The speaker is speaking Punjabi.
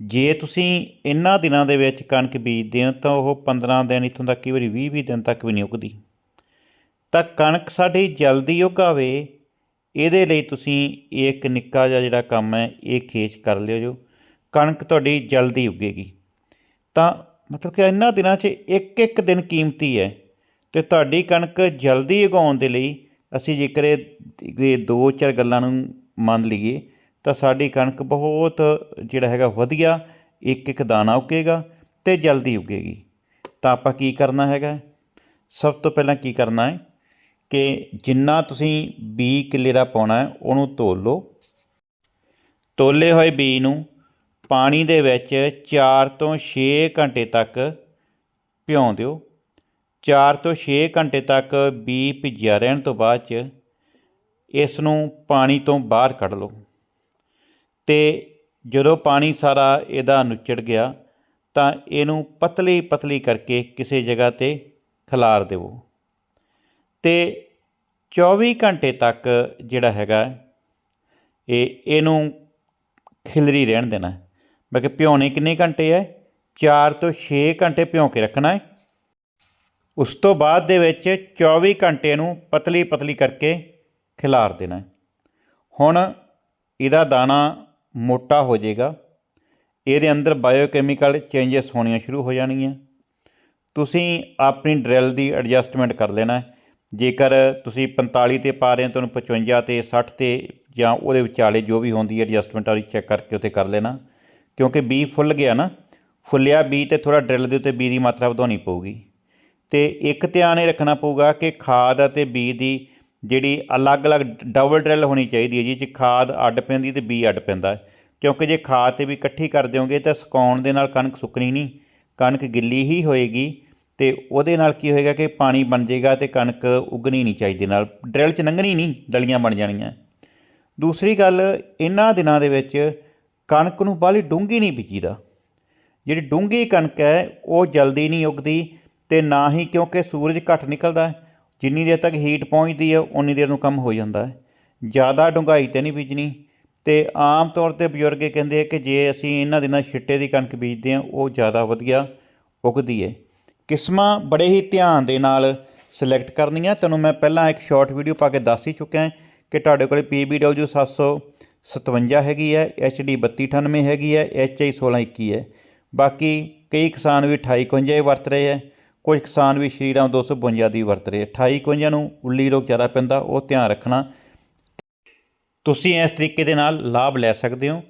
ਜੇ ਤੁਸੀਂ ਇਹਨਾਂ ਦਿਨਾਂ ਦੇ ਵਿੱਚ ਕਣਕ ਬੀਜਦੇ ਹੋ ਤਾਂ ਉਹ 15 ਦਿਨ ਇੱਥੋਂ ਤੱਕ, ਕਈ ਵਾਰੀ 20 20 ਦਿਨ ਤੱਕ ਵੀ ਨਹੀਂ ਉੱਗਦੀ। ਤਾਂ ਕਣਕ ਸਾਡੀ ਜਲਦੀ ਉਗਾਵੇ, ਇਹਦੇ ਲਈ ਤੁਸੀਂ ਇੱਕ ਨਿੱਕਾ ਜਿਹਾ ਜਿਹੜਾ ਕੰਮ ਹੈ, ਇਹ ਖੇਚ ਕਰ ਲਿਓ ਜੋ। ਕਣਕ ਤੁਹਾਡੀ ਜਲਦੀ ਉੱਗੇਗੀ। ਤਾਂ ਮਤਲਬ ਕਿ ਇਹਨਾਂ ਦਿਨਾਂ 'ਚ ਇੱਕ ਇੱਕ ਦਿਨ ਕੀਮਤੀ ਹੈ ਤੇ ਤੁਹਾਡੀ ਕਣਕ ਜਲਦੀ ਉਗਾਉਣ ਦੇ ਲਈ ਅਸੀਂ ਜੇਕਰ ਇਹ ਦੋ ਚਾਰ ਗੱਲਾਂ ਨੂੰ ਮੰਨ ਲਈਏ ਤਾਂ ਸਾਡੀ ਕਣਕ ਬਹੁਤ ਜਿਹੜਾ ਹੈਗਾ ਵਧੀਆ ਇੱਕ ਇੱਕ ਦਾਣਾ ਉੱਗੇਗਾ ਤੇ ਜਲਦੀ ਉੱਗੇਗੀ। ਤਾਂ ਆਪਾਂ ਕੀ ਕਰਨਾ ਹੈਗਾ? ਸਭ ਤੋਂ ਪਹਿਲਾਂ ਕੀ ਕਰਨਾ ਹੈ ਕਿ ਜਿੰਨਾ ਤੁਸੀਂ ਬੀ ਕਿੱਲੇ ਦਾ ਪਾਉਣਾ ਹੈ, ਉਹਨੂੰ ਤੋਲ ਲਓ ਤੋਲੇ ਹੋਏ ਬੀ ਨੂੰ ਪਾਣੀ ਦੇ ਵਿੱਚ 4 ਤੋਂ 6 ਘੰਟੇ ਤੱਕ ਭਿਉਂ ਦਿਓ। 4 ਤੋਂ 6 ਘੰਟੇ ਤੱਕ ਬੀ ਭਿੱਜਿਆ ਰਹਿਣ ਤੋਂ ਬਾਅਦ ਚ ਇਸ ਨੂੰ ਪਾਣੀ ਤੋਂ ਬਾਹਰ ਕੱਢ ਲਓ। ਤੇ ਜਦੋਂ ਪਾਣੀ ਸਾਰਾ ਇਹਦਾ ਨੁੱਚੜ ਗਿਆ, ਤਾਂ ਇਹਨੂੰ ਪਤਲੀ ਪਤਲੀ ਕਰਕੇ ਕਿਸੇ ਜਗ੍ਹਾ ਤੇ ਖਿਲਾਰ ਦੇਵੋ। ਤੇ 24 ਘੰਟੇ ਤੱਕ ਜਿਹੜਾ ਹੈਗਾ, ਇਹ ਇਹਨੂੰ ਖਿਲਰੀ ਰਹਿਣ ਦੇਣਾ। ਹੈ ਬਾਕੀ ਭਿਉਣੇ ਕਿੰਨੇ ਘੰਟੇ ਹੈ 4 ਤੋਂ 6 ਘੰਟੇ ਭਿਉਂ ਕੇ ਰੱਖਣਾ ਹੈ ਉਸ ਤੋਂ ਬਾਅਦ ਦੇ ਵਿੱਚ 24 ਘੰਟੇ ਨੂੰ ਪਤਲੀ ਪਤਲੀ ਕਰਕੇ ਖਿਲਾਰ ਦੇਣਾ। ਹੁਣ ਇਹਦਾ ਦਾਣਾ ਮੋਟਾ ਹੋ ਜਾਏਗਾ। ਇਹਦੇ ਅੰਦਰ ਬਾਇਓਕੈਮੀਕਲ ਚੇਂਜਸ ਹੋਣੀਆਂ ਸ਼ੁਰੂ ਹੋ ਜਾਣਗੀਆਂ। ਤੁਸੀਂ ਆਪਣੀ ਡਰਿਲ ਦੀ ਐਡਜਸਟਮੈਂਟ ਕਰ ਲੈਣਾ ਜੇਕਰ ਤੁਸੀਂ 45 ਤੇ ਪਾ ਰਹੇ ਹੋ, ਤੁਹਾਨੂੰ 55 ਤੇ 60 ਤੇ ਜਾਂ ਉਹਦੇ ਵਿਚਾਲੇ ਜੋ ਵੀ ਹੁੰਦੀ ਹੈ ਐਡਜਸਟਮੈਂਟ ਵਾਲੀ ਚੈੱਕ ਕਰਕੇ ਉੱਥੇ ਕਰ ਲੈਣਾ। ਕਿਉਂਕਿ ਬੀ ਫੁੱਲ ਗਿਆ ਨਾ, ਫੁੱਲਿਆ ਬੀ ਤੇ ਥੋੜਾ ਡਰਿਲ ਦੇ ਉੱਤੇ ਬੀ ਦੀ ਮਾਤਰਾ ਵਧਾਉਣੀ ਪਊਗੀ। ਤੇ ਇੱਕ ਧਿਆਨ ਇਹ ਰੱਖਣਾ ਪਊਗਾ ਕਿ ਖਾਦ ਅਤੇ ਬੀ ਦੀ ਜਿਹੜੀ ਅਲੱਗ-ਅਲੱਗ ਡਬਲ ਡਰਿਲ ਹੋਣੀ ਚਾਹੀਦੀ ਹੈ ਜਿਹ 'ਚ ਖਾਦ ਅੱਡ ਪੈਂਦੀ ਤੇ ਬੀ ਅੱਡ ਪੈਂਦਾ। ਕਿਉਂਕਿ ਜੇ ਖਾਦ ਤੇ ਵੀ ਇਕੱਠੀ ਕਰ ਦਿਓਗੇ ਤਾਂ ਸੁਕਾਉਣ ਦੇ ਨਾਲ ਕਣਕ ਸੁੱਕਣੀ ਨਹੀਂ, ਕਣਕ ਗਿੱਲੀ ਹੀ ਹੋਏਗੀ ਤੇ ਉਹਦੇ ਨਾਲ ਕੀ ਹੋਏਗਾ ਕਿ ਪਾਣੀ ਬਣ ਜਾਏਗਾ ਤੇ ਕਣਕ ਉਗਣੀ ਨਹੀਂ ਚਾਹੀਦੀ ਨਾਲ, ਡਰਿਲ 'ਚ ਲੰਘਣੀ ਨਹੀਂ ਦਲੀਆਂ ਬਣ ਜਾਣੀਆਂ। ਦੂਸਰੀ ਗੱਲ, ਇਹਨਾਂ ਦਿਨਾਂ ਦੇ ਵਿੱਚ ਕਣਕ ਨੂੰ ਬਾਹਲੀ ਡੂੰਘੀ ਨਹੀਂ ਬੀਜੀਦਾ। ਜਿਹੜੀ ਡੂੰਘੀ ਕਣਕ ਹੈ, ਉਹ ਜਲਦੀ ਨਹੀਂ ਉੱਗਦੀ ਤੇ ਨਾ ਹੀ ਕਿਉਂਕਿ ਸੂਰਜ ਘੱਟ ਨਿਕਲਦਾ ਹੈ ਜਿੰਨੀ ਦੇਰ ਤੱਕ ਹੀਟ ਪਹੁੰਚਦੀ ਹੈ ਉਨੀ ਦੇਰ ਨੂੰ ਕੰਮ ਹੋ ਜਾਂਦਾ ਹੈ। ਜ਼ਿਆਦਾ ਡੂੰਘਾਈ ਤੇ ਨਹੀਂ ਬੀਜਣੀ। ਤੇ ਆਮ ਤੌਰ ਤੇ ਬਜ਼ੁਰਗ ਇਹ ਕਹਿੰਦੇ ਆ ਕਿ ਜੇ ਅਸੀਂ ਇਹਨਾਂ ਦਿਨਾਂ ਛਿੱਟੇ ਦੀ ਕਣਕ ਬੀਜਦੇ ਹਾਂ, ਉਹ ਜ਼ਿਆਦਾ ਵਧੀਆ ਉੱਗਦੀ ਹੈ। ਕਿਸਮਾਂ ਬੜੇ ਹੀ ਧਿਆਨ ਦੇ ਨਾਲ ਸਿਲੈਕਟ ਕਰਨੀਆਂ। ਤੁਹਾਨੂੰ ਮੈਂ ਪਹਿਲਾਂ ਇੱਕ ਸ਼ਾਰਟ ਵੀਡੀਓ ਪਾ ਕੇ ਦੱਸ ਹੀ ਚੁੱਕਿਆ ਕਿ ਤੁਹਾਡੇ ਕੋਲ PBW 757 ਹੈਗੀ ਹੈ HD 3298 ਹੈਗੀ ਹੈ HI 1621 ਹੈ। ਬਾਕੀ ਕਈ ਕਿਸਾਨ ਵੀ 2851 ਵਰਤ ਰਹੇ ਹੈ। ਕੁਝ ਕਿਸਾਨ ਵੀ ਸ਼੍ਰੀਰਾਮ 252 ਦੀ ਵਰਤ ਰਹੇ। 2851 ਨੂੰ ਉੱਲੀ ਰੋਗ ਜ਼ਿਆਦਾ ਪੈਂਦਾ, ਉਹ ਧਿਆਨ ਰੱਖਣਾ। ਤੁਸੀਂ ਇਸ ਤਰੀਕੇ ਦੇ ਨਾਲ ਲਾਭ ਲੈ ਸਕਦੇ ਹੋ।